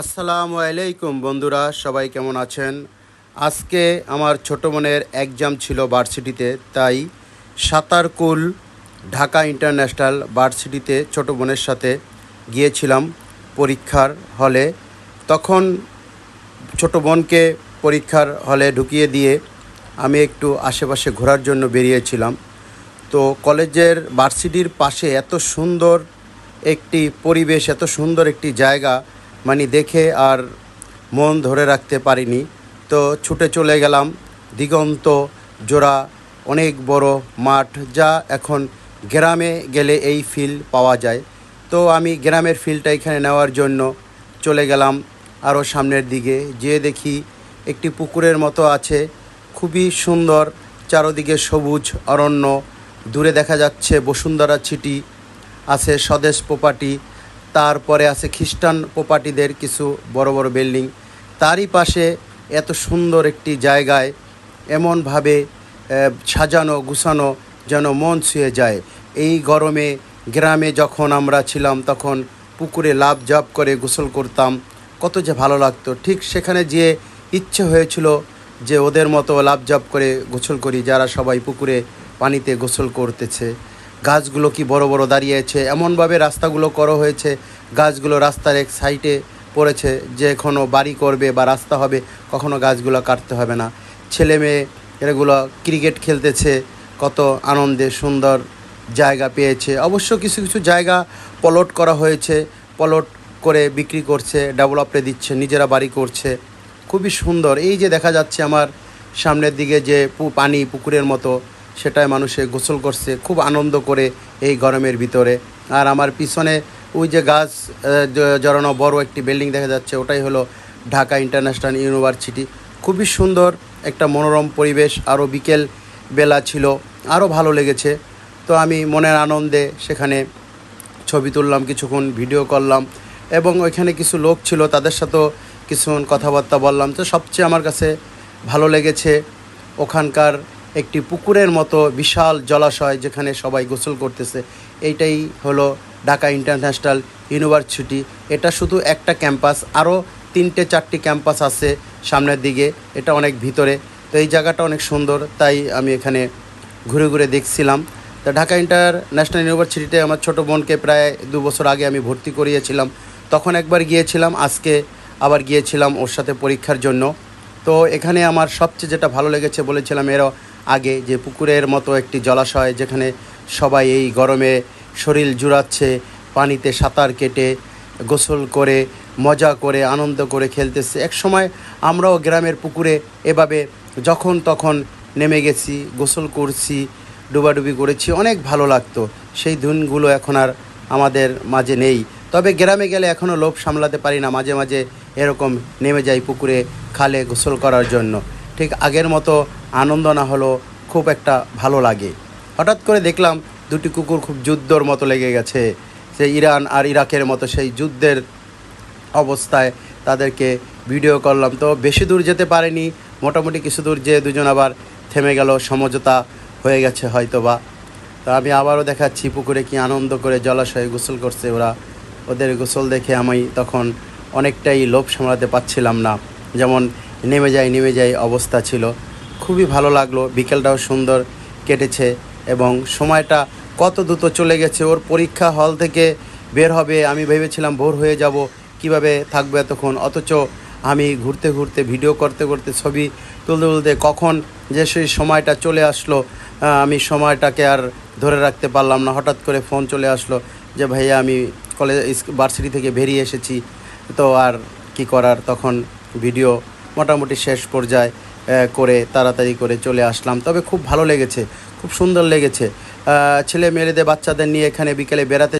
আসসালামু আলাইকুম বন্ধুরা, সবাই কেমন আছেন? আজকে আমার ছোট বোনের এক্সাম ছিল ভার্সিটিতে তাই সাঁতারকুল ঢাকা ইন্টারন্যাশনাল ভার্সিটিতে ছোট বোনের সাথে গিয়েছিলাম পরীক্ষার হলে। তখন ছোট বোনকে পরীক্ষার হলে ঢুকিয়ে দিয়ে আমি একটু আশেপাশে ঘোরার জন্য বেরিয়েছিলাম। তো কলেজের ভার্সিটির পাশে এত সুন্দর একটি পরিবেশ, এত সুন্দর একটি জায়গা মানে দেখে আর মন ধরে রাখতে পারিনি। তো ছুটে চলে গেলাম দিগন্ত জোড়া অনেক বড় মাঠ যা এখন গ্রামে গেলে এই ফিল পাওয়া যায়। তো আমি গ্রামের ফিলটা এখানে নেওয়ার জন্য চলে গেলাম আরও সামনের দিকে। যেয়ে দেখি একটি পুকুরের মতো আছে, খুবই সুন্দর, চারদিকে সবুজ অরণ্য, দূরে দেখা যাচ্ছে বসুন্ধরা ছিটি আছে স্বদেশ প্রপার্টি তারপরে আছে খ্রিস্টান প্রপার্টিদের কিছু বড় বড় বিল্ডিং তারই পাশে এত সুন্দর একটি জায়গায় এমনভাবে সাজানো, গুছানো যেন মন ছুঁয়ে যায়। এই গরমে গ্রামে যখন আমরা ছিলাম, তখন পুকুরে লাভ জাপ করে গোসল করতাম। কত যে ভালো লাগতো। ঠিক সেখানে যেয়ে ইচ্ছে হয়েছিল যে ওদের মতো লাভ জাপ করে গোসল করি, যারা সবাই পুকুরে পানিতে গোসল করতেছে। গাছগুলো কি বড় বড় দাঁড়িয়েছে এমনভাবে রাস্তাগুলো করা হয়েছে, গাছগুলো রাস্তার এক সাইডে পড়েছে, যে কোনো বাড়ি করবে বা রাস্তা হবে, কখনো গাছগুলো কাটতে হবে না। ছেলে মেয়ে এগুলো ক্রিকেট খেলতেছে, কত আনন্দে সুন্দর জায়গা পেয়েছে। অবশ্য কিছু কিছু জায়গা পলট করা হয়েছে, পলট করে বিক্রি করছে ডেভেলপে দিচ্ছে, নিজেরা বাড়ি করছে। খুবই সুন্দর। এই যে দেখা যাচ্ছে আমার সামনের দিকে যে পানি পুকুরের মতো সেটায় মানুষে গোসল করছে, খুব আনন্দ করে এই গরমের ভিতরে। আর আমার পিছনে ওই যে গাছ জড়ানো বড় একটি বিল্ডিং দেখা যাচ্ছে, ওটাই হলো ঢাকা ইন্টারন্যাশনাল ইউনিভার্সিটি। খুবই সুন্দর একটা মনোরম পরিবেশ, আরও বিকেল বেলা ছিল, আরও ভালো লেগেছে। তো আমি মনের আনন্দে সেখানে ছবি তুললাম, কিছুক্ষণ ভিডিও করলাম, এবং ওইখানে কিছু লোক ছিল, তাদের সাথেও কিছুক্ষণ কথাবার্তা বললাম। তো সবচেয়ে আমার কাছে ভালো লেগেছে ওখানকার একটি পুকুরের মতো বিশাল জলাশয় যেখানে সবাই গোসল করতেছে। এইটাই হলো ঢাকা ইন্টারন্যাশনাল ইউনিভার্সিটি। এটা শুধু একটা ক্যাম্পাস আরও তিনটে চারটি ক্যাম্পাস আছে সামনের দিকে। এটা অনেক ভিতরে। তো এই জায়গাটা অনেক সুন্দর, তাই আমি এখানে ঘুরে ঘুরে দেখছিলাম। তা ঢাকা ইন্টারন্যাশনাল ইউনিভার্সিটিতে আমার ছোট বোনকে প্রায় দু বছর আগে আমি ভর্তি করিয়েছিলাম। তখন একবার গিয়েছিলাম, আজকে আবার গিয়েছিলাম ওর সাথে পরীক্ষার জন্য। তো এখানে আমার সবচেয়ে যেটা ভালো লেগেছে বলেছিলাম এরও আগে যে পুকুরের মতো একটি জলাশয় যেখানে সবাই এই গরমে শরীর জুড়াচ্ছে, পানিতে সাঁতার কেটে, গোসল করে, মজা করে, আনন্দ করে খেলতেছে। এক সময় আমরাও গ্রামের পুকুরে এভাবে যখন তখন নেমে গেছি, গোসল করছি, ডুবাডুবি করেছি, অনেক ভালো লাগতো। সেই দিনগুলো এখন আর আমাদের মাঝে নেই। তবে গ্রামে গেলে এখনও লোভ সামলাতে পারি না, মাঝে মাঝে এরকম নেমে যাই পুকুরে খালে গোসল করার জন্য। ঠিক আগের মতো আনন্দ না হলো খুব একটা ভালো লাগে। হঠাৎ করে দেখলাম দুটি কুকুর খুব যুদ্ধর মতো লেগে গেছে। সে ইরান আর ইরাকের মতো সেই যুদ্ধের অবস্থায় তাদেরকে ভিডিও করলাম। তো বেশি দূর যেতে পারেনি। মোটামুটি কিছু দূর যেয়ে দুজন আবার থেমে গেল, সমঝোতা হয়ে গেছে হয়তো বা তো আমি আবারও দেখাচ্ছি পুকুরে কি আনন্দ করে জলাশয়ে গোসল করছে ওরা। ওদের গোসল দেখে আমি তখন অনেকটাই লোভ সামলাতে পারছিলাম না। যেমন নেমে যাই নেমে যাই অবস্থা ছিল। খুবই ভালো লাগল। বিকেলটাও সুন্দর কেটেছে এবং সময়টা কত দ্রুত চলে গেছে, ওর পরীক্ষা হল থেকে বের হবে, আমি ভেবেছিলাম ভোর হয়ে যাব, কীভাবে থাকবে এতক্ষণ? অথচ আমি ঘুরতে ঘুরতে, ভিডিও করতে করতে ছবি তুলতে তুলতে কখন যে সেই সময়টা চলে আসলো আমি সময়টাকে আর ধরে রাখতে পারলাম না। হঠাৎ করে ফোন চলে আসলো যে, ভাইয়া, আমি কলেজ ভার্সিটি থেকে বেরিয়ে এসেছি। তো আর কি করার? তখন ভিডিও মোটামুটি শেষ পর্যায়ে করে তাড়াতাড়ি করে চলে আসলাম। তবে খুব ভালো লেগেছে, খুব সুন্দর লেগেছে। ছেলে মেয়েদের বাচ্চাদের নিয়ে এখানে বিকেলে বেড়াতে